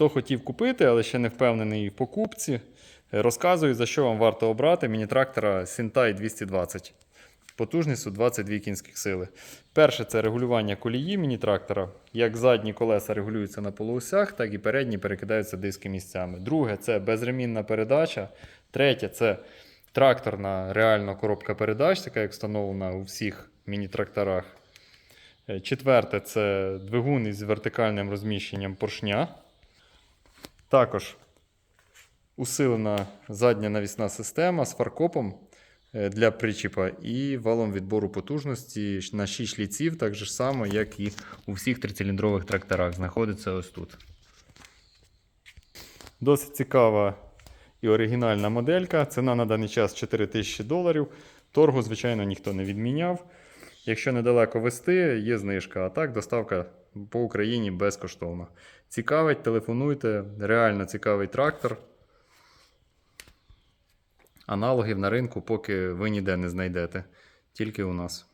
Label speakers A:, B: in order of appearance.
A: Хто хотів купити, але ще не впевнений в покупці, розказую, за що вам варто обрати міні-трактора Sintai 220. Потужністю 22 кінських сили. Перше це регулювання колії міні-трактора. Як задні колеса регулюються на полуосях, так і передні перекидаються диски місцями. Друге це безремінна передача. Третє це тракторна реальна коробка передач, така як встановлена у всіх міні-тракторах. Е, Четверте це двигун із вертикальним розміщенням поршня. Також усилена задня навісна система з фаркопом е, для причіпа і валом відбору потужності на 6 шліців, так же само, як і у всіх трициліндрових тракторах. Знаходиться ось тут. Досить цікава і оригінальна моделька. Ціна на даний час 4000 доларів. Торгу, звичайно, ніхто не відміняв. Якщо недалеко вести, є знижка, а так доставка по Україні безкоштовна. Цікавить, телефонуйте, реально цікавий трактор. Аналогів на ринку поки ви ніде не знайдете, тільки у нас.